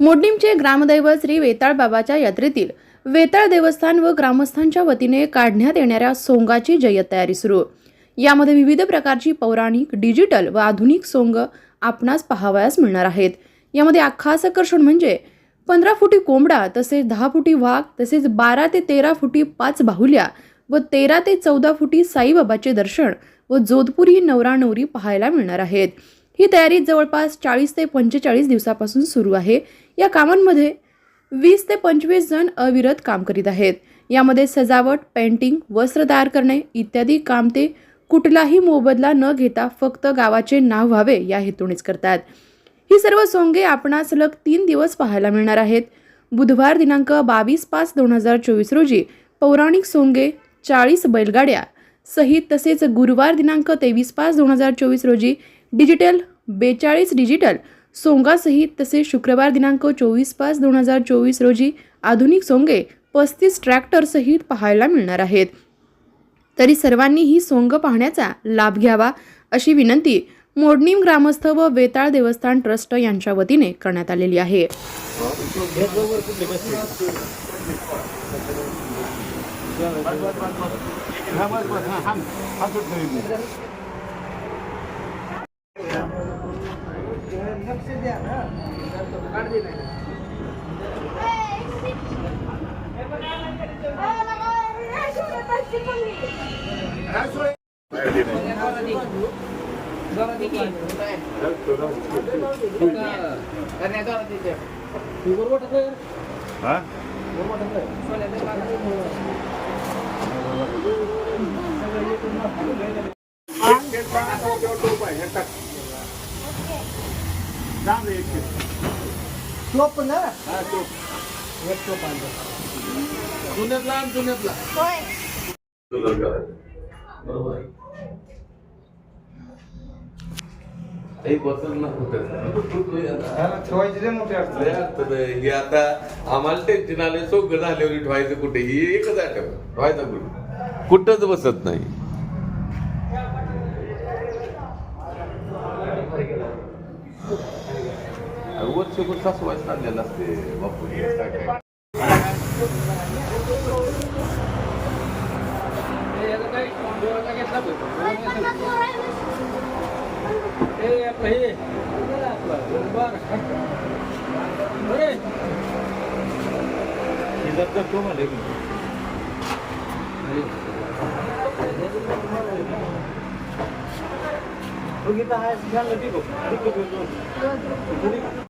मोडणीमचे ग्रामदैवत श्री वेताळ बाबाच्या यात्रेतील वेताळ देवस्थान व ग्रामस्थांच्या वतीने काढण्यात येणाऱ्या सोंगाची जय्यत तयारी सुरू. यामध्ये विविध प्रकारची पौराणिक डिजिटल व आधुनिक सोंग आपणास पाहावयास मिळणार आहेत. यामध्ये खास आकर्षण म्हणजे पंधरा फुटी कोंबडा तसेच दहा फुटी वाघ तसेच बारा ते तेरा फुटी पाच बाहुल्या व तेरा ते चौदा फुटी साईबाबाचे दर्शन व जोधपुरी नवरा नवरी पाहायला मिळणार आहेत. ही तयारी जवळपास चाळीस ते पंचेचाळीस दिवसापासून सुरू आहे. या कामांमध्ये वीस ते पंचवीस जण अविरत काम करीत आहेत. यामध्ये सजावट पेंटिंग वस्त्र तयार करणे इत्यादी काम ते कुठलाही मोबदला न घेता फक्त गावाचे नाव व्हावे या हेतूनेच करतात. ही सर्व सोंगे आपणास सलग तीन दिवस पाहायला मिळणार आहेत. बुधवार दिनांक बावीस पाच दोन हजार चोवीस रोजी पौराणिक सोंगे चाळीस बैलगाड्या सहित तसेच गुरुवार दिनांक तेवीस पाच दोन हजार चोवीस रोजी डिजिटल बेचाळीस डिजिटल सोंगासहित तसेच शुक्रवार दिनांक चोवीस पाच दोन हजार चोवीस रोजी आधुनिक सोंगे पस्तीस ट्रॅक्टरसहित पाहायला मिळणार आहेत. तरी सर्वांनी ही सोंग पाहण्याचा लाभ घ्यावा अशी विनंती मोडणीम ग्रामस्थ व बेताळ देवस्थान ट्रस्ट यांच्या वतीने करण्यात आलेली आहे. Hah? हा टोप ना काही बसत ना कुठं ठेवायचे रे मोठे असतात लय अडचण आहे. हे आता आम्हाला टेन्शन आले सोंग झाल्यावर ठेवायचं कुठे ही एकच आठवण ठेवायचं कुठे कुठंच बसत नाही. वर्षभर सासूबाई चाललेलं असते बापू हे काय काय? बघितलं आहे